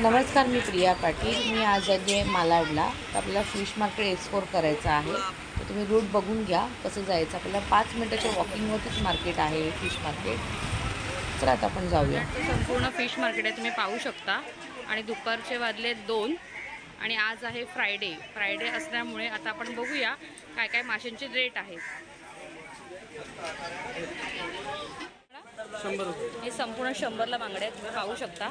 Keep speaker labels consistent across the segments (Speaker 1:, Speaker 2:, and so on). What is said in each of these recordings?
Speaker 1: नमस्कार मी प्रिया पाटील. मी आज आली आहे मालाडला. तर आपल्याला फिश मार्केट एक्सप्लोर करायचं आहे. तर तुम्ही रूट बघून घ्या कसं जायचं. आपल्याला पाच मिनटाच्या वॉकिंगवरतीच मार्केट आहे फिश मार्केट तर आता आपण जाऊया.
Speaker 2: संपूर्ण फिश मार्केट आहे तुम्ही पाहू शकता. आणि दुपारचे वाजले दोन. आणि आज आहे फ्रायडे फ्रायडे असल्यामुळे आता आपण बघूया काय काय माशांचे रेट आहेत हे संपूर्ण शंभरला बांगडे आहेत. तुम्ही पाहू शकता.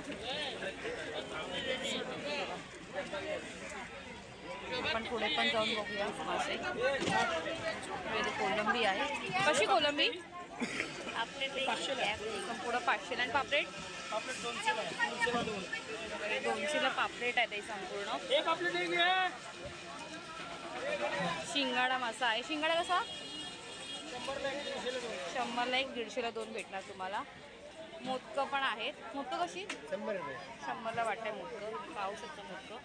Speaker 2: आपण पुढे पण जाऊन बघूया. मासे कोलंबी आहे. कशी कोलंबी? संपूर्ण पाचशेला आणि पापलेट?
Speaker 3: दोनशेला
Speaker 2: पापलेट आहे ते संपूर्ण. शिंगाडा मासा आहे. शिंगाडा कसा?
Speaker 3: शंभरला एक दीडशेला दोन
Speaker 2: भेटणार तुम्हाला. मोदकं पण आहेत. मोदकं कशी?
Speaker 3: शंभर रुपये.
Speaker 2: शंभरला वाटतंय मोदकं. पाहू शकता मोदकं.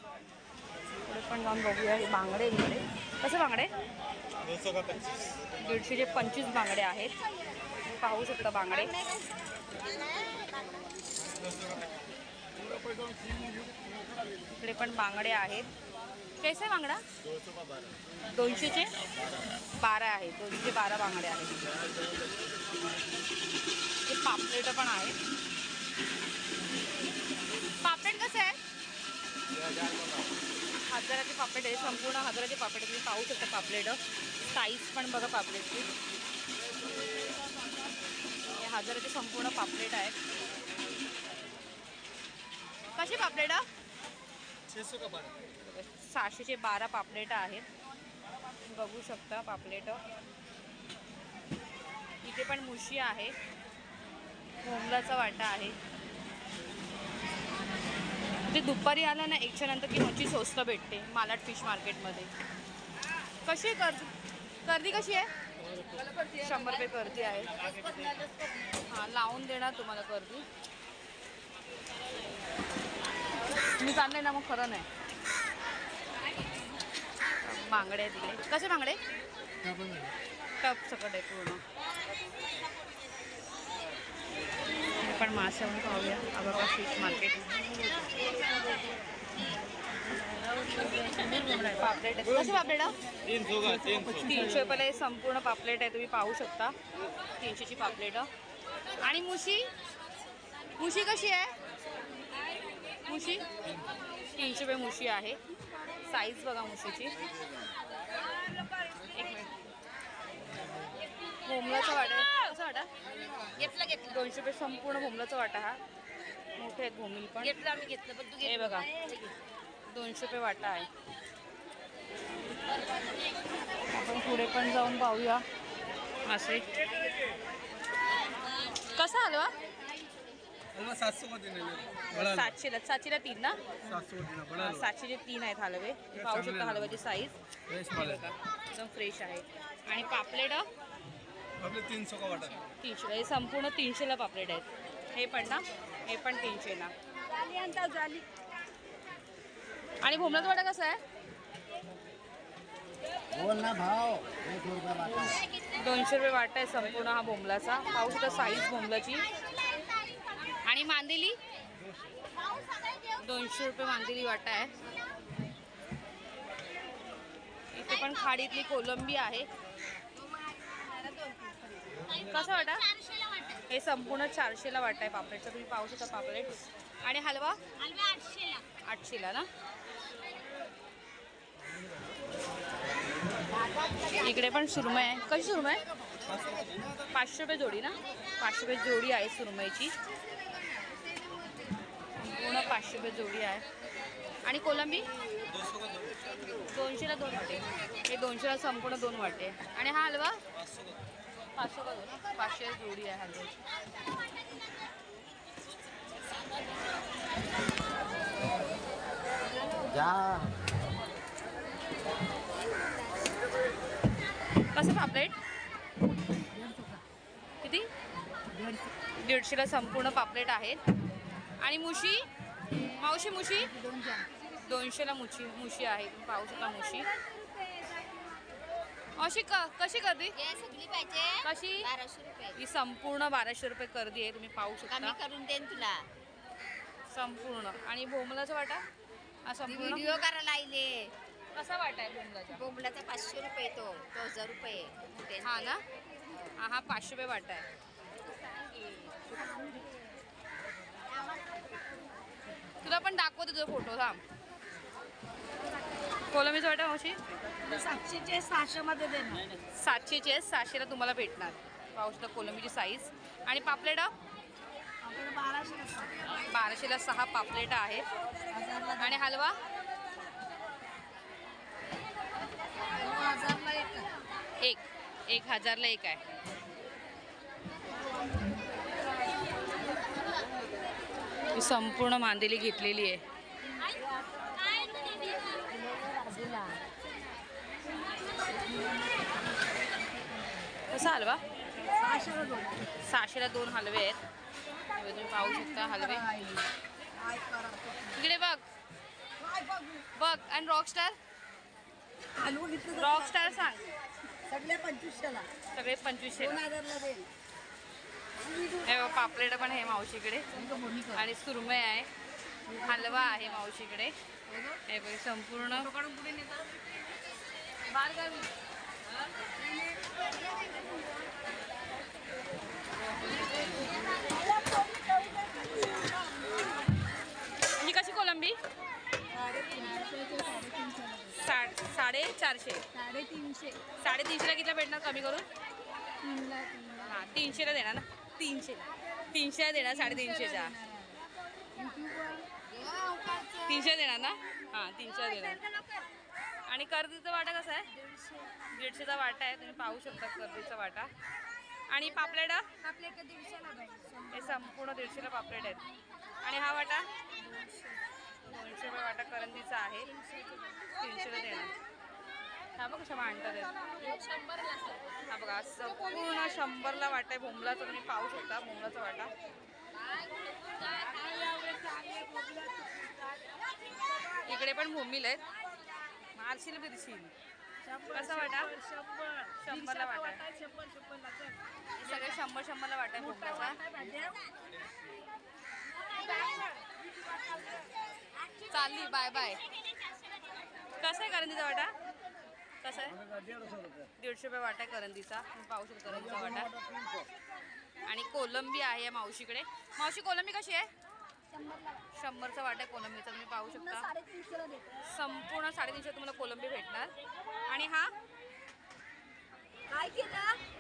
Speaker 2: पुढे पण जाऊन बघूया हे बांगडे इकडे कसे बांगडे? दीडशेचे पंचवीस बांगडे आहेत. पाहू शकता बांगडे. इकडे पण बांगडे आहेत. कैसे बांगडा? दोनशेचे? बारा आहे. दोनशे बारा बांगडे आहेत. ते पापलेट पण आहेत पापलेट कसं आहे? हजाराचे पापलेट आहे. संपूर्ण हजाराचे पापलेट तुम्ही पाहू शकता पापलेट. साईज पण बघा पापलेटची. हे हजाराचे संपूर्ण पापलेट आहेत कशी पापलेट?
Speaker 3: छेसो का बारा?
Speaker 2: सहाशेचे बारा पापलेट आहेत. बघू शकता पापलेट. इथे पण मुशी आहे. मोमलाचा वाटा आहे. ते दुपारी आलं ना एकच्या नंतर की मच्छी स्वस्त भेटते मालाड फिश मार्केटमध्ये. कशी आहे कर गर्दी कशी आहे? शंभर रुपये कर्दी आहे. हां लावून देणार तुम्हाला गर्दी मी चालले ना मग खरं नाही. बांगडे आहेत इकडे. कसे बांगडे टप सकट आहे पूर्ण हे पण मासे म्हणून पाहूया आबाबा फिश मार्केट पापलेट आहे कसे पापलेट तीनशे रुपयाला हे संपूर्ण पापलेट आहे. तुम्ही पाहू शकता. तीनशेची पापलेट. आणि मुशी? मुशी कशी आहे? मुशी? तीनशे रुपये मुशी आहे. साईज बघा मुशीची एक मिनिट. भोमलाचा वाटा. कसा वाटा?
Speaker 4: घेतलं घेतलं.
Speaker 2: दोनशे रुपये संपूर्ण भोमलाचा वाटा हा. मोठे आहेत भोमिल पण.
Speaker 4: घेतलं आम्ही घेतलं पण तू
Speaker 2: हे बघा. दोनशे रुपये वाटा आहे. आपण पुढे पण जाऊन पाहूया. मासे कसा हलवा
Speaker 3: हलवा सात सौ का देने बड़ा
Speaker 2: सातशेला सातशेला तीन ना?
Speaker 3: सात सौ का देना बड़ा
Speaker 2: सातशेचे तीन आहेत हलवे. पाहू शकता हलव्याची साईज
Speaker 3: है
Speaker 2: एकदम फ्रेश आहे. आणि पापलेट
Speaker 3: आपले तीन सौ का वाटा?
Speaker 2: तीनशेला हे संपूर्ण तीनशेला पापलेट आहेत. हे पण ना? हे पण तीनशेला. आणि भोमलाचा वाटा कसा आहे? दोनशे रुपये वाटा आहे संपूर्ण हा भोमलाचा पाहू शकता साईज भोमलाची आणि मांदेली? दोनशे रुपये मांदेली वाटा आहे. इथे पण खाडीतली कोलंबी आहे. कसं वाटा? हे संपूर्ण चारशेला वाटा आहे पापलेटचा. तुम्ही पाहू शकता पापलेट. आणि हलवा? आठशेला ना? इकडे पण सुरमई आहे. कशी सुरमई? पाचशे रुपये जोडी ना? पाचशे रुपये जोडी आहे सुरमईची. पाचशे रुपये जोडी आहे. आणि कोलंबी? दोनशेला दोन वाटे. हे दोनशेला संपूर्ण दोन वाटे. आणि हा हलवा? पाचशे का दोन. पाचशे जोडी आहे हलव्याची
Speaker 5: जा.
Speaker 2: कसं पापलेट? किती? दीडशेला संपूर्ण पापलेट आहेत. आणि मुशी? मावशी मुशी? दोनशेला मुशी मुशी आहे. तुम्ही पाहू शकता मुशी. अशी क कशी गर्दी?
Speaker 4: सगळी पाहिजे.
Speaker 2: कशी?
Speaker 4: बाराशे रुपये.
Speaker 2: ही संपूर्ण बाराशे रुपये गर्दी आहे. तुम्ही पाहू शकता.
Speaker 4: करून देईन तुला.
Speaker 2: संपूर्ण. आणि भोमलाचा वाटा? संपूर्ण?
Speaker 4: व्हिडिओ करायला लायले
Speaker 2: कसा वाटा आहे भोमलाचा
Speaker 4: बोंबलाचा पाचशे रुपये तो. तो हजार रुपये
Speaker 2: हा ना? हा हा पाचशे रुपये वाटा आहे. तुला पण दाखवते तुझा फोटो थांब. कोलमीचा वाटा मावशी?
Speaker 4: सातशेचे सहाशे मध्ये देणार
Speaker 2: सातशेचे सहाशेला तुम्हाला भेटणार. पाहू शकता कोलंबीची साईज आणि पापलेटा
Speaker 4: बाराशे
Speaker 2: बाराशेला सहा. पापलेटा आहेत. आणि हलवा?
Speaker 4: एक.
Speaker 2: एक हजारला एक आहे. ही संपूर्ण मांदेली घेतलेली आहे. कसा हलवा? सहाशेला दोन हलवे आहेत. तुम्ही पाहू शकता हलवे. इकडे बघ. बघ आणि रॉकस्टार रॉकस्टार सांग.
Speaker 4: सगळ्या पंचवीसशेला.
Speaker 2: सगळे पंचवीसशे
Speaker 4: दोन हजारला देईल
Speaker 2: हे बघ, पापलेट पण आहे मावशीकडे. आणि सुरमई आहे. हलवा आहे मावशीकडे. हे बघ संपूर्ण. ही कशी कोलंबी? साडे चारशे
Speaker 4: साडेतीनशे.
Speaker 2: साडेतीनशेला किती भेटणार कमी करून? हां तीनशेला देणार ना. तीनशे. तीनशे देणार साडेतीनशेच्या तीनशे देणार ना? हां तीनशे देणार. आणि कर्दीचा वाटा कसा आहे? दीडशेचा वाटा आहे तुम्ही पाहू शकता कर्दीचा वाटा. आणि पापलेट हे? संपूर्ण दीडशेला पापलेट आहेत. आणि हा वाटा? दोनशे रुपये वाटा करंदीचा आहे. तीनशेला देणार. हा बघ कशा मांडतात हा बघा संपूर्ण शंभरला वाटा आहे भोमलाचा तुम्ही पाहू शकता भोमलाचा वाटा. इकडे पण भूमील आहेत. मारशील बिरशील कसा वाटा? शंभरला वाटा सगळे शंभर शंभरला वाटा आहे भोमलाचा चालली बाय बाय. कसं आहे करंदीचा वाटा? कसं आहे? दीडशे रुपये वाटा आहे करंदीचा. पाहू शकता करंदीचा वाटा. आणि कोलंबी आहे या मावशीकडे. मावशी कोलंबी कशी आहे? शंभरचा वाटा आहे कोलंबीचा. तुम्ही पाहू शकता. संपूर्ण साडेतीनशे तुम्हाला कोलंबी भेटणार. आणि हा?
Speaker 4: काय केलं?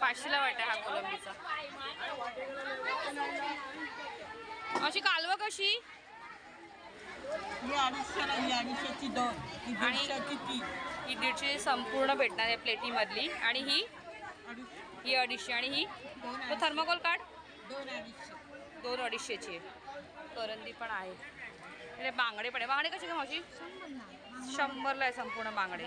Speaker 4: पाचशेला
Speaker 2: वाटा आहे हा कोलंबीचा. अशी कालवा कशी?
Speaker 6: ही अडीचशेला ही अडीचशेची दोन ही
Speaker 2: आणि-
Speaker 6: दीडशेची
Speaker 2: ही दीडशे संपूर्ण भेटणार आहे प्लेटीमधली. आणि ही ही अडीचशे. आणि ही तो थर्माकोल काढ.
Speaker 6: दोन अडीचशे.
Speaker 2: दोन अडीचशेची आहे. करंदी पण आहे. इकडे बांगडे पण आहे. बांगडे कसे का मावशी? शंभरला आहे संपूर्ण बांगडे.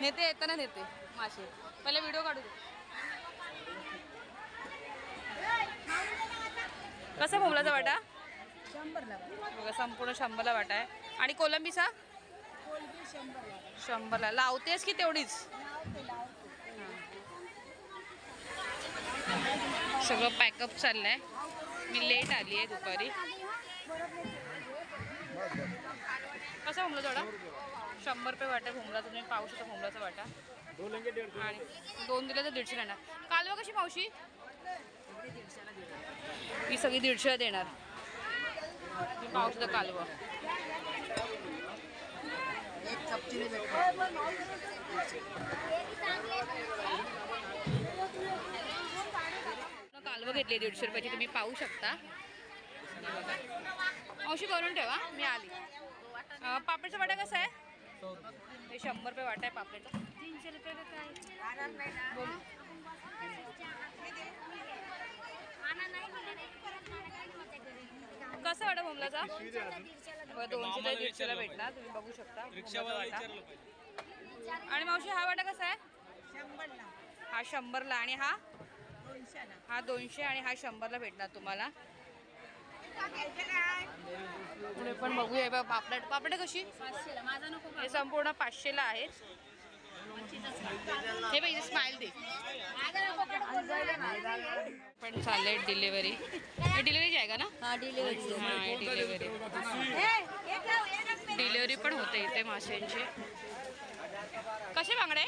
Speaker 2: नेते येताना नेते. मासे पहिले व्हिडिओ काढू दे. कसा भोमलाचा वाटा? बघा संपूर्ण शंभरला वाटा आहे. आणि कोलंबीचा? शंभरला. लावतेस की तेवढीच? सगळं पॅकअप चाललंय. मी लेट आली आहे दुपारी. कसा भोमला थोडा शंभर रुपये वाटा भोमला तुम्ही पाहू शकता भोमलाचा वाटा. आणि दोन दिले तर दीडशे येणार कालवा कशी मावशी? ही सगळी दीडशेला देणार. शकता कालवा. कालवं घेतली दीडशे रुपयाची. तुम्ही पाहू शकता. औशी करून ठेवा. मी आली. पापडचा वाटा कसा आहे? हे शंभर रुपये वाटा आहे पापडचा. तीनशे रुपयाला बघा, दोनशे ते दीडशेला भेटणार तुम्ही बघू शकता. आणि मावशी हा वाटा कसा आहे? हा शंभरला. आणि हा? हा दोनशे आणि हा शंभरला भेटणार तुम्हाला. पुढे पण बघूया. बघ पापलेट पापलेट कशी? हे संपूर्ण पाचशेला आहेत. हे बाई स्माइल दे. पण चाललंय डिलिव्हरी डिलिव्हरी जायगा ना?
Speaker 4: हा डिलिव्हरी
Speaker 2: हा डिलिव्हरी डिलिव्हरी पण होते इथे माशांची कसे बांगडे?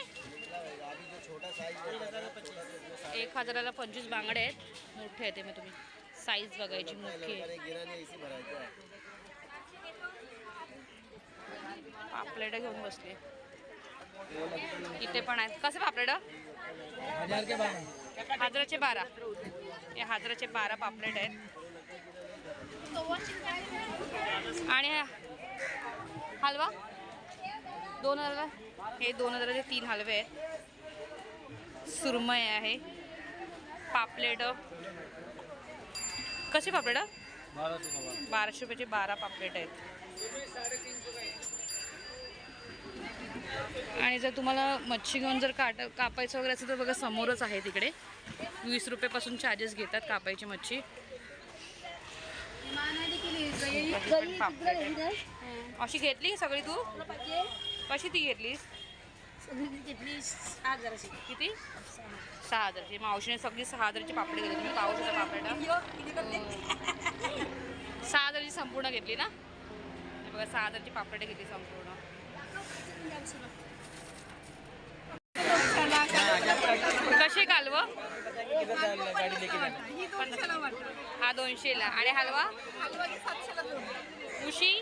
Speaker 2: एक हजाराला पंचवीस बांगडे आहेत. मोठे आहेत ते मग तुम्ही. साईज बघायची मोठी आहे. पापलेट घेऊन बसले. इथे पण आहेत. कसे पापलेट?
Speaker 3: हजार
Speaker 2: हाजराचे बारा. हे हाजराचे बारा पापलेट आहेत. आणि हलवा? दोन हलवा? हे दोन हजाराचे तीन हलवे आहेत. सुरमई आहे. पापलेट. कसे पापलेट? बाराशे रुपयाचे बारा पापलेट आहेत. आणि जर तुम्हाला मच्छी घेऊन जर काट कापायचं वगैरे असेल तर बघा समोरच आहे तिकडे. वीस रुपयेपासून चार्जेस घेतात कापायची मच्छी. अशी घेतली सगळी तू? कशी ती घेतलीस? किती? सहा हजारची. मावशीने सगळी सहा हजारची पापडी घेतली. तुम्ही पाहू शकता पापलेट सहा हजारची संपूर्ण घेतली ना? बघा सहा हजारची पापलेट घेतली संपूर्ण. कशी कालव? हा दोनशेला. आणि हलवा? उशी?